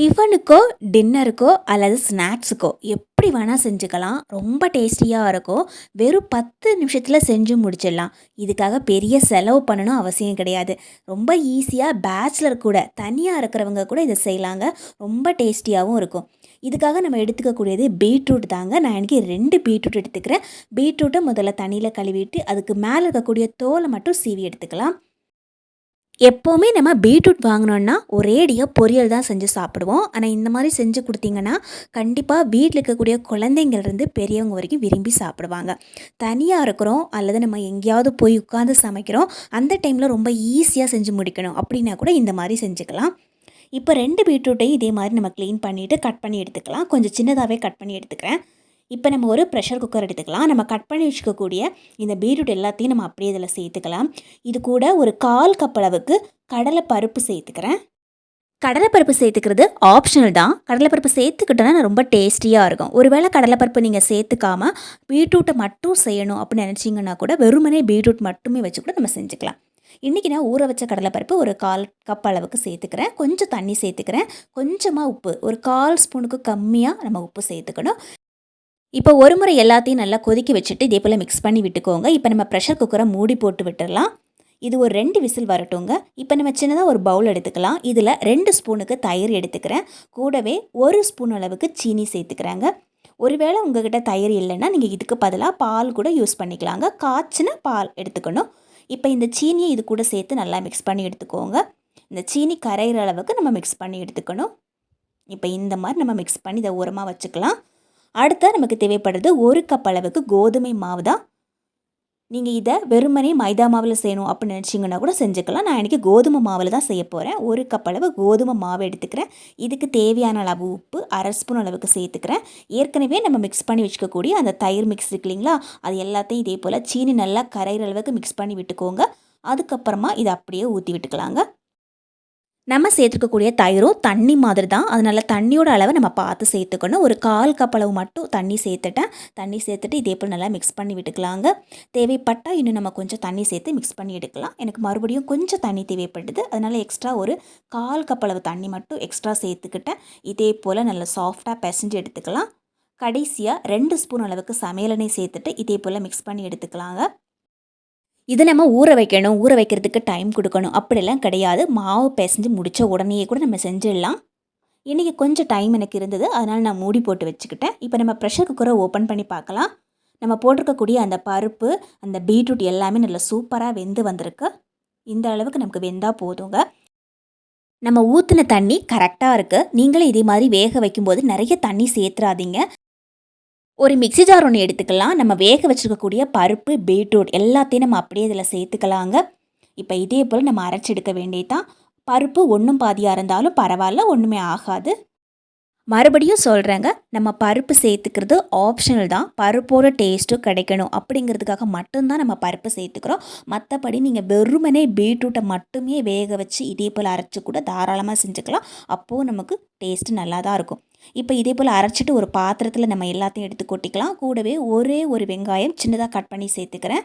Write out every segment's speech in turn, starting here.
டிஃபனுக்கோ டின்னருக்கோ அல்லது ஸ்நாக்ஸுக்கோ எப்படி வேணால் செஞ்சுக்கலாம். ரொம்ப டேஸ்டியாக இருக்கும் வெறும் பத்து நிமிஷத்தில் செஞ்சு முடிச்சிடலாம். இதுக்காக பெரிய செலவு பண்ணணும் அவசியம் கிடையாது. ரொம்ப ஈஸியாக பேச்சுலர் கூட தனியாக இருக்கிறவங்க கூட இதை செய்யலாங்க. ரொம்ப டேஸ்டியாகவும் இருக்கும். இதுக்காக நம்ம எடுத்துக்கக்கூடியது பீட்ரூட் தாங்க. நான் எனக்கு ரெண்டு பீட்ரூட் எடுத்துக்கிறேன். பீட்ரூட்டை முதல்ல தண்ணியில் கழுவிட்டு அதுக்கு மேலே இருக்கக்கூடிய தோலை மட்டும் சீவி எடுத்துக்கலாம். எப்போவுமே நம்ம பீட்ரூட் வாங்கினோன்னா ஒரேடியாக பொரியல் தான் செஞ்சு சாப்பிடுவோம். ஆனால் இந்த மாதிரி செஞ்சு கொடுத்தீங்கன்னா கண்டிப்பாக வீட்டில் இருக்கக்கூடிய குழந்தைங்கள்லேருந்து பெரியவங்க வரைக்கும் விரும்பி சாப்பிடுவாங்க. தனியாக இருக்கிறோம் அல்லது நம்ம எங்கேயாவது போய் உட்காந்து சமைக்கிறோம் அந்த டைமில் ரொம்ப ஈஸியாக செஞ்சு முடிக்கணும். அப்படின்னா கூட இந்த மாதிரி செஞ்சுக்கலாம். இப்போ ரெண்டு பீட்ரூட்டையும் இதே மாதிரி நம்ம க்ளீன் பண்ணிவிட்டு கட் பண்ணி எடுத்துக்கலாம். கொஞ்சம் சின்னதாகவே கட் பண்ணி எடுத்துக்கிறேன். இப்போ நம்ம ஒரு ப்ரெஷர் குக்கர் எடுத்துக்கலாம். நம்ம கட் பண்ணி வச்சுக்கக்கூடிய இந்த பீட்ரூட் எல்லாத்தையும் நம்ம அப்படியே இதில் சேர்த்துக்கலாம். இது கூட ஒரு கால் கப் அளவுக்கு கடலை பருப்பு சேர்த்துக்கிறேன். கடலைப்பருப்பு சேர்த்துக்கிறது ஆப்ஷனல் தான். கடலைப்பருப்பு சேர்த்துக்கிட்டோன்னா ரொம்ப டேஸ்டியாக இருக்கும். ஒருவேளை கடலைப்பருப்பு நீங்கள் சேர்த்துக்காம பீட்ரூட்டை மட்டும் செய்யணும் அப்படின்னு நினச்சிங்கன்னா கூட வெறுமனே பீட்ரூட் மட்டுமே வச்சு கூட நம்ம செஞ்சுக்கலாம். இன்றைக்கி நான் ஊற வச்ச கடலைப்பருப்பு ஒரு கால் கப் அளவுக்கு சேர்த்துக்கிறேன். கொஞ்சம் தண்ணி சேர்த்துக்கிறேன். கொஞ்சமாக உப்பு. ஒரு கால் ஸ்பூனுக்கு கம்மியாக நம்ம உப்பு சேர்த்துக்கணும். இப்போ ஒரு முறை எல்லாத்தையும் நல்லா கொதிக்க வச்சுட்டு இதே போல் மிக்ஸ் பண்ணி விட்டுக்கோங்க. இப்போ நம்ம ப்ரெஷர் குக்கரை மூடி போட்டு விட்டுடலாம். இது ஒரு ரெண்டு விசில் வரட்டுங்க. இப்போ நம்ம சின்னதாக ஒரு பவுல் எடுத்துக்கலாம். இதில் ரெண்டு ஸ்பூனுக்கு தயிர் எடுத்துக்கிறேன். கூடவே ஒரு ஸ்பூன் அளவுக்கு சீனி சேர்த்துக்கிறாங்க. ஒருவேளை உங்ககிட்ட தயிர் இல்லைன்னா நீங்கள் இதுக்கு பதிலாக பால் கூட யூஸ் பண்ணிக்கலாங்க. காய்ச்சின பால் எடுத்துக்கணும். இப்போ இந்த சீனியை இது கூட சேர்த்து நல்லா மிக்ஸ் பண்ணி எடுத்துக்கோங்க. இந்த சீனி கரைகிற அளவுக்கு நம்ம மிக்ஸ் பண்ணி எடுத்துக்கணும். இப்போ இந்த மாதிரி நம்ம மிக்ஸ் பண்ணி இதை உரமாக வச்சுக்கலாம். அடுத்த நமக்கு தேவைப்படுறது ஒரு கப் அளவுக்கு கோதுமை மாவு தான். நீங்கள் இதை வெறுமனே மைதா மாவில் செய்யணும் அப்படின்னு நினச்சிங்கன்னா கூட செஞ்சுக்கலாம். நான் இன்றைக்கி கோதுமை மாவில் தான் செய்ய போகிறேன் ஒரு கப் அளவு கோதுமை மாவு எடுத்துக்கிறேன். இதுக்கு தேவையான அளவு உப்பு அரை ஸ்பூன் அளவுக்கு சேர்த்துக்கிறேன். ஏற்கனவே நம்ம மிக்ஸ் பண்ணி வச்சுக்கக்கூடிய அந்த தயிர் மிக்ஸ் இருக்கு இல்லைங்களா? அது எல்லாத்தையும் இதே போல் சீனி நல்லா கரையிற அளவுக்கு மிக்ஸ் பண்ணி விட்டுக்கோங்க. அதுக்கப்புறமா இதை அப்படியே ஊற்றி விட்டுக்கலாங்க. நம்ம சேர்த்துக்கக்கூடிய தயிரும் தண்ணி மாதிரி தான் அதனால் தண்ணியோட அளவை நம்ம பார்த்து சேர்த்துக்கணும். ஒரு கால் கப் அளவு மட்டும் தண்ணி சேர்த்துட்டேன். தண்ணி சேர்த்துட்டு இதே போல் நல்லா மிக்ஸ் பண்ணி விட்டுக்கலாங்க. தேவைப்பட்டால் இன்னும் நம்ம கொஞ்சம் தண்ணி சேர்த்து மிக்ஸ் பண்ணி எடுக்கலாம். எனக்கு மறுபடியும் கொஞ்சம் தண்ணி தேவைப்படுது அதனால் எக்ஸ்ட்ரா ஒரு கால் கப் அளவு தண்ணி மட்டும் எக்ஸ்ட்ரா சேர்த்துக்கிட்டேன். இதே போல் நல்லா சாஃப்டாக பிசைஞ்சு எடுத்துக்கலாம். கடைசியாக ரெண்டு ஸ்பூன் அளவுக்கு சமையலெண்ணெய் சேர்த்துட்டு இதே போல் மிக்ஸ் பண்ணி எடுத்துக்கலாங்க. இது நம்ம ஊற வைக்கணும் ஊற வைக்கிறதுக்கு டைம் கொடுக்கணும். அப்படிலாம் கிடையாது. மாவு பிசைஞ்சு முடித்த உடனேயே கூட நம்ம செஞ்சிடலாம். இன்றைக்கி கொஞ்சம் டைம் எனக்கு இருந்தது. அதனால் நான் மூடி போட்டு வச்சுக்கிட்டேன். இப்போ நம்ம ப்ரெஷர் குக்கரை ஓப்பன் பண்ணி பார்க்கலாம். நம்ம போட்டிருக்கக்கூடிய அந்த பருப்பு அந்த பீட்ரூட் எல்லாமே நல்லா சூப்பராக வெந்து வந்திருக்கு. இந்த அளவுக்கு நமக்கு வெந்தால் போதுங்க. நம்ம ஊற்றின தண்ணி கரெக்டாக இருக்குது நீங்களும் இதே மாதிரி வேக வைக்கும்போது நிறைய தண்ணி சேர்த்துறாதீங்க. ஒரு மிக்சி ஜார் ஒன்று எடுத்துக்கலாம். நம்ம வேக வச்சுருக்கக்கூடிய பருப்பு பீட்ரூட் எல்லாத்தையும் நம்ம அப்படியே இதில் சேர்த்துக்கலாங்க. இப்போ இதே போல் நம்ம அரைச்சி எடுக்க வேண்டியதான் பருப்பு ஒன்றும் பாதியாக இருந்தாலும் பரவாயில்ல ஒன்றுமே ஆகாது. மறுபடியும் சொல்கிறேங்க நம்ம பருப்பு சேர்த்துக்கிறது ஆப்ஷனல் தான். பருப்போட டேஸ்ட்டும் கிடைக்கணும். அப்படிங்கிறதுக்காக மட்டும்தான் நம்ம பருப்பு சேர்த்துக்கிறோம். மற்றபடி நீங்கள் வெறுமனே பீட்ரூட்டை மட்டுமே வேக வச்சு இதே போல் அரைச்சி கூட தாராளமாக செஞ்சுக்கலாம். அப்போது நமக்கு டேஸ்ட்டு நல்லா தான் இருக்கும். இப்போ இதே போல் அரைச்சிட்டு ஒரு பாத்திரத்தில் நம்ம எல்லாத்தையும் எடுத்து கொட்டிக்கலாம். கூடவே ஒரே ஒரு வெங்காயம் சின்னதாக கட் பண்ணி சேர்த்துக்கிறேன்.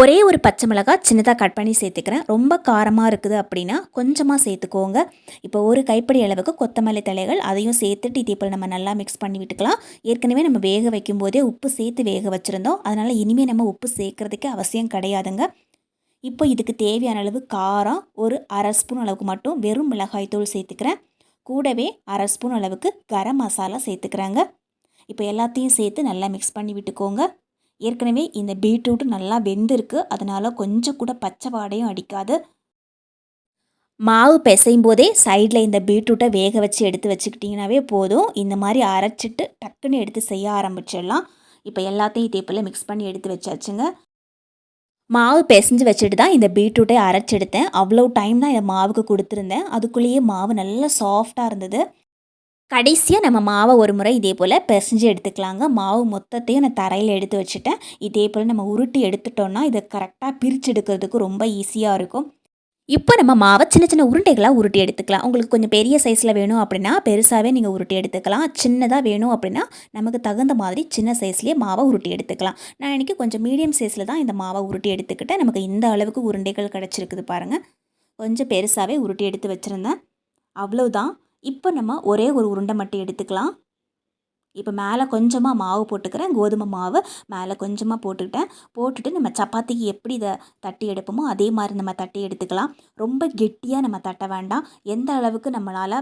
ஒரே ஒரு பச்சை மிளகாய் சின்னதாக கட் பண்ணி சேர்த்துக்கிறேன். ரொம்ப காரமாக இருக்குது அப்படின்னா கொஞ்சமாக சேர்த்துக்கோங்க. இப்போ ஒரு கைப்படி அளவுக்கு கொத்தமல்லி தலைகள் அதையும் சேர்த்துட்டு இதே போல் நம்ம நல்லா மிக்ஸ் பண்ணி விட்டுக்கலாம். ஏற்கனவே நம்ம வேக வைக்கும் போதே உப்பு சேர்த்து வேக வச்சுருந்தோம். அதனால் இனிமேல் நம்ம உப்பு சேர்க்குறதுக்கு அவசியம் கிடையாதுங்க. இப்போ இதுக்கு தேவையான அளவு காரம் ஒரு அரை ஸ்பூன் அளவுக்கு மட்டும் வெறும் மிளகாய் தூள் சேர்த்துக்கிறேன். கூடவே அரை ஸ்பூன் அளவுக்கு கரம் மசாலா சேர்த்துக்கிறாங்க. இப்போ எல்லாத்தையும் சேர்த்து நல்லா மிக்ஸ் பண்ணி விட்டுக்கோங்க. ஏற்கனவே இந்த பீட்ரூட் நல்லா வெந்திருக்கு. அதனால் கொஞ்சம் கூட பச்சை வாடையும் அடிக்காது. மாவு பிசையும் போதே சைடில் இந்த பீட்ரூட்டை வேக வச்சு எடுத்து வச்சுக்கிட்டிங்கனாவே போதும். இந்த மாதிரி அரைச்சிட்டு டக்குன்னு எடுத்து செய்ய ஆரம்பிச்சிடலாம். இப்போ எல்லாத்தையும் இதே போல் மிக்ஸ் பண்ணி எடுத்து வச்சாச்சுங்க. மாவு பிசைஞ்சு வச்சுட்டு தான் இந்த பீட்ரூட்டை அரைச்செடுத்தேன். அவ்வளோ டைம் தான் இந்த மாவுக்கு கொடுத்துருந்தேன். அதுக்குள்ளேயே மாவு நல்லா சாஃப்டாக இருந்தது. கடைசியாக நம்ம மாவை ஒரு முறை இதே போல் பிசைஞ்சு எடுத்துக்கலாங்க. மாவு மொத்தத்தையும் நான் தரையில் எடுத்து வச்சுட்டேன். இதே போல் நம்ம உருட்டி எடுத்துட்டோன்னா இதை கரெக்டாக பிரித்து எடுக்கிறதுக்கு ரொம்ப ஈஸியாக இருக்கும். இப்போ நம்ம மாவை சின்ன சின்ன உருண்டைகளாக உருட்டி எடுத்துக்கலாம். உங்களுக்கு கொஞ்சம் பெரிய சைஸில் வேணும் அப்படின்னா பெருசாகவே நீங்கள் உருட்டி எடுத்துக்கலாம். சின்னதாக வேணும் அப்படின்னா நமக்கு தகுந்த மாதிரி சின்ன சைஸ்லேயே மாவை உருட்டி எடுத்துக்கலாம். நான் இன்றைக்கி கொஞ்சம் மீடியம் சைஸில் தான் இந்த மாவை உருட்டி எடுத்துக்கிட்டேன். நமக்கு இந்த அளவுக்கு உருண்டைகள் கிடச்சிருக்குது பாருங்கள் கொஞ்சம் பெருசாகவே உருட்டி எடுத்து வச்சுருந்தேன். அவ்வளோதான் இப்போ நம்ம ஒரே ஒரு உருண்டை மட்டும் எடுத்துக்கலாம். இப்போ மேலே கொஞ்சமாக மாவு போட்டுக்கிறேன். கோதுமை மாவு மேலே கொஞ்சமாக போட்டுக்கிட்டேன். போட்டுட்டு நம்ம சப்பாத்திக்கு எப்படி இதை தட்டி எடுப்போமோ அதே மாதிரி நம்ம தட்டி எடுத்துக்கலாம். ரொம்ப கெட்டியாக நம்ம தட்ட வேண்டாம். எந்த அளவுக்கு நம்மளால்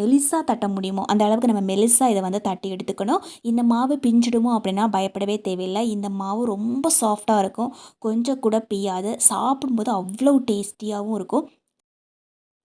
மெலிசாக தட்ட முடியுமோ அந்த அளவுக்கு நம்ம மெலிசாக இதை வந்து தட்டி எடுத்துக்கணும். இந்த மாவு பிஞ்சிடுமோ அப்படின்னா பயப்படவே தேவையில்லை. இந்த மாவு ரொம்ப சாஃப்டாக இருக்கும். கொஞ்சம் கூட பியாது சாப்பிடும்போது அவ்வளோ டேஸ்டியாகவும் இருக்கும்.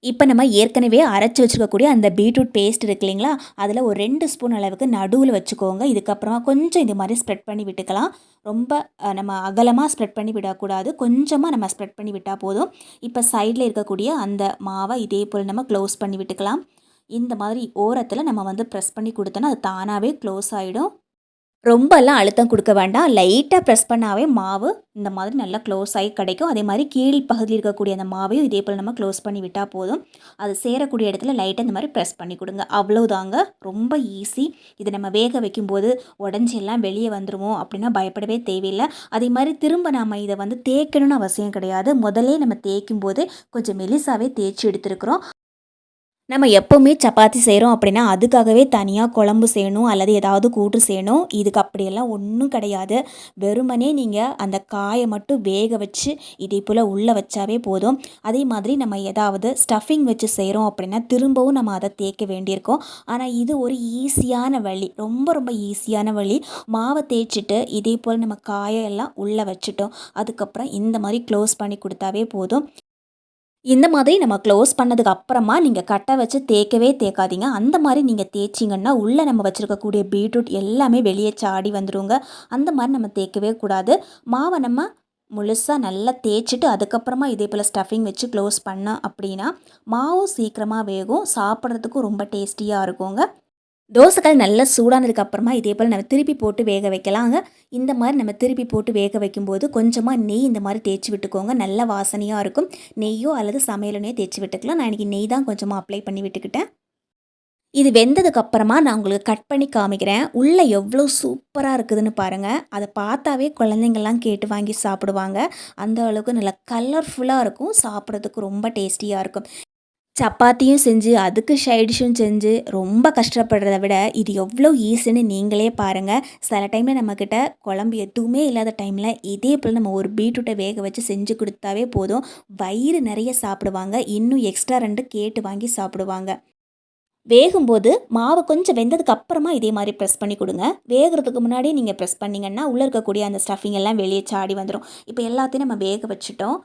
இப்போ நம்ம ஏற்கனவே அரைச்சி வச்சுருக்கக்கூடிய அந்த பீட்ரூட் பேஸ்ட் இருக்கு இல்லைங்களா? அதில் ஒரு ரெண்டு ஸ்பூன் அளவுக்கு நடுவில் வச்சுக்கோங்க. இதுக்கப்புறமா கொஞ்சம் இது மாதிரி ஸ்ப்ரெட் பண்ணி விட்டுக்கலாம். ரொம்ப நம்ம அகலமாக ஸ்ப்ரெட் பண்ணி விடக்கூடாது. கொஞ்சமாக நம்ம ஸ்ப்ரெட் பண்ணி விட்டால் போதும். இப்போ சைடில் இருக்கக்கூடிய அந்த மாவை இதே போல் நம்ம க்ளோஸ் பண்ணி விட்டுக்கலாம். இந்த மாதிரி ஓரத்தில் நம்ம வந்து ப்ரெஸ் பண்ணி கொடுத்தோன்னா அது தானாகவே க்ளோஸ் ஆகிடும் ரொம்பலாம் அழுத்தம் கொடுக்க வேண்டாம். லைட்டாக ப்ரெஸ் பண்ணாவே மாவு இந்த மாதிரி நல்லா க்ளோஸ் ஆகி கிடைக்கும். அதே மாதிரி கீழ் பகுதியில் இருக்கக்கூடிய அந்த மாவையும் இதே போல் நம்ம க்ளோஸ் பண்ணி விட்டால் போதும். அது சேரக்கூடிய இடத்துல லைட்டாக இந்த மாதிரி ப்ரெஸ் பண்ணி கொடுங்க. அவ்வளோதாங்க ரொம்ப ஈஸி இதை நம்ம வேக வைக்கும்போது உடஞ்செல்லாம் வெளியே வந்துடுவோம் அப்படின்னா பயப்படவே தேவையில்லை. அதே மாதிரி திரும்ப நாம் இதை வந்து தேய்க்கணும்னு அவசியம் கிடையாது. முதலே நம்ம தேய்க்கும் போது கொஞ்சம் மெலிசாவே தேய்ச்சி எடுத்துருக்குறோம். நம்ம எப்போவுமே சப்பாத்தி செய்கிறோம் அப்படின்னா அதுக்காகவே தனியாக குழம்பு செய்யணும் அல்லது ஏதாவது கூட்டு செய்யணும். இதுக்கு அப்படியெல்லாம் ஒன்றும் கிடையாது. வெறுமனே நீங்கள் அந்த காயை மட்டும் வேக வச்சு இதே போல் உள்ளே வச்சாவே போதும். அதே மாதிரி நம்ம ஏதாவது ஸ்டஃபிங் வச்சு செய்கிறோம் அப்படின்னா திரும்பவும் நம்ம அதை தேய்க்க வேண்டியிருக்கோம். ஆனால் இது ஒரு ஈஸியான வழி. ரொம்ப ரொம்ப ஈஸியான வழி. மாவை தேய்ச்சிட்டு இதே போல் நம்ம காயெல்லாம் உள்ளே வச்சுட்டோம். அதுக்கப்புறம் இந்த மாதிரி க்ளோஸ் பண்ணி கொடுத்தாவே போதும். இந்த மாதிரி நம்ம க்ளோஸ் பண்ணதுக்கு அப்புறமா நீங்கள் கட்டை வச்சு தேய்க்கவே தேய்க்காதீங்க. அந்த மாதிரி நீங்கள் தேய்ச்சிங்கன்னா உள்ளே நம்ம வச்சுருக்கக்கூடிய பீட்ரூட் எல்லாமே வெளியே சாடி வந்துடுங்க அந்த மாதிரி நம்ம தேய்க்கவே கூடாது. மாவை நம்ம முழுசாக நல்லா தேய்ச்சிட்டு அதுக்கப்புறமா இதே போல் ஸ்டஃபிங் வச்சு க்ளோஸ் பண்ணோம் அப்படின்னா மாவும் சீக்கிரமாக வேகும். சாப்பிட்றதுக்கும் ரொம்ப டேஸ்டியாக இருக்குங்க. தோசைகள் நல்லா சூடானதுக்கு அப்புறமா இதே போல் நம்ம திருப்பி போட்டு வேக வைக்கலாங்க இந்த மாதிரி நம்ம திருப்பி போட்டு வேக வைக்கும்போது கொஞ்சமாக நெய் இந்த மாதிரி தேய்ச்சி விட்டுக்கோங்க. நல்ல வாசனையாக இருக்கும். நெய்யோ அல்லது சமையலனையோ தேய்ச்சி விட்டுக்கலாம். நான் இன்றைக்கி நெய் தான் கொஞ்சமாக அப்ளை பண்ணி விட்டுக்கிட்டேன். இது வெந்ததுக்கு அப்புறமா நான் உங்களுக்கு கட் பண்ணி காமிக்கிறேன். உள்ளே எவ்வளோ சூப்பராக இருக்குதுன்னு பாருங்கள் அதை பார்த்தாவே குழந்தைங்கள்லாம் கேட்டு வாங்கி சாப்பிடுவாங்க. அந்த அளவுக்கு நல்லா கலர்ஃபுல்லாக இருக்கும். சாப்பிட்றதுக்கு ரொம்ப டேஸ்டியாக இருக்கும். சப்பாத்தியும் செஞ்சு அதுக்கு சைடிஷும் செஞ்சு ரொம்ப கஷ்டப்படுறத விட இது எவ்வளோ ஈஸின்னு நீங்களே பாருங்கள் சில டைமில் நம்மக்கிட்ட குழம்பு எதுவுமே இல்லாத டைமில் இதே போல் நம்ம ஒரு பீட்ரூட்டை வேக வச்சு செஞ்சு கொடுத்தாவே போதும். வயிறு நிறைய சாப்பிடுவாங்க. இன்னும் எக்ஸ்ட்ரா ரெண்டு கேட்டு வாங்கி சாப்பிடுவாங்க. வேகும்போது மாவு கொஞ்சம் வெந்ததுக்கு அப்புறமா இதே மாதிரி ப்ரெஸ் பண்ணி கொடுங்க. வேகிறதுக்கு முன்னாடி நீங்கள் ப்ரெஸ் பண்ணிங்கன்னா உள்ளே இருக்கக்கூடிய அந்த ஸ்டஃபிங் எல்லாம் வெளியே சாடி வந்துடும் இப்போ எல்லாத்தையும் நம்ம வேக வச்சுட்டோம்.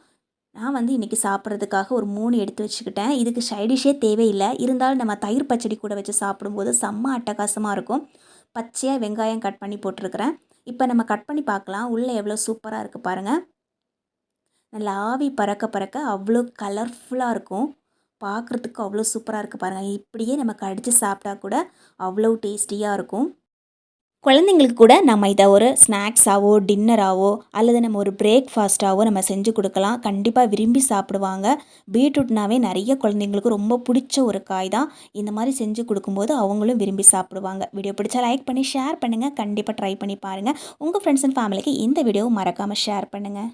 நான் வந்து இன்றைக்கி சாப்பிட்றதுக்காக ஒரு மூணு எடுத்து வச்சுக்கிட்டேன். இதுக்கு சைடிஷே தேவையில்லை. இருந்தாலும் நம்ம தயிர் பச்சடி கூட வச்சு சாப்பிடும்போது செம்ம அட்டகாசமாக இருக்கும். பச்சையாக வெங்காயம் கட் பண்ணி போட்டிருக்கிறேன். இப்போ நம்ம கட் பண்ணி பார்க்கலாம். உள்ளே எவ்வளோ சூப்பராக இருக்குது பாருங்கள் நல்லா ஆவி பறக்க பறக்க அவ்வளோ கலர்ஃபுல்லாக இருக்கும். பார்க்குறதுக்கு அவ்வளோ சூப்பராக இருக்குது பாருங்கள் இப்படியே நம்ம கடித்து சாப்பிட்டா கூட அவ்வளோ டேஸ்டியாக இருக்கும். குழந்தைங்களுக்கு கூட நம்ம இதை ஒரு ஸ்நாக்ஸாவோ டின்னராகவோ அல்லது நம்ம ஒரு பிரேக்ஃபாஸ்ட்டாகவோ நம்ம செஞ்சு கொடுக்கலாம். கண்டிப்பாக விரும்பி சாப்பிடுவாங்க. பீட்ரூட்னாவே நிறைய குழந்தைங்களுக்கு ரொம்ப பிடிச்ச ஒரு காய் தான் இந்த மாதிரி செஞ்சு கொடுக்கும்போது அவங்களும் விரும்பி சாப்பிடுவாங்க. வீடியோ பிடிச்சா லைக் பண்ணி ஷேர் பண்ணுங்கள் கண்டிப்பாக ட்ரை பண்ணி பாருங்கள் உங்கள் ஃப்ரெண்ட்ஸ் அண்ட் ஃபேமிலிக்கு இந்த வீடியோவை மறக்காமல் ஷேர் பண்ணுங்கள்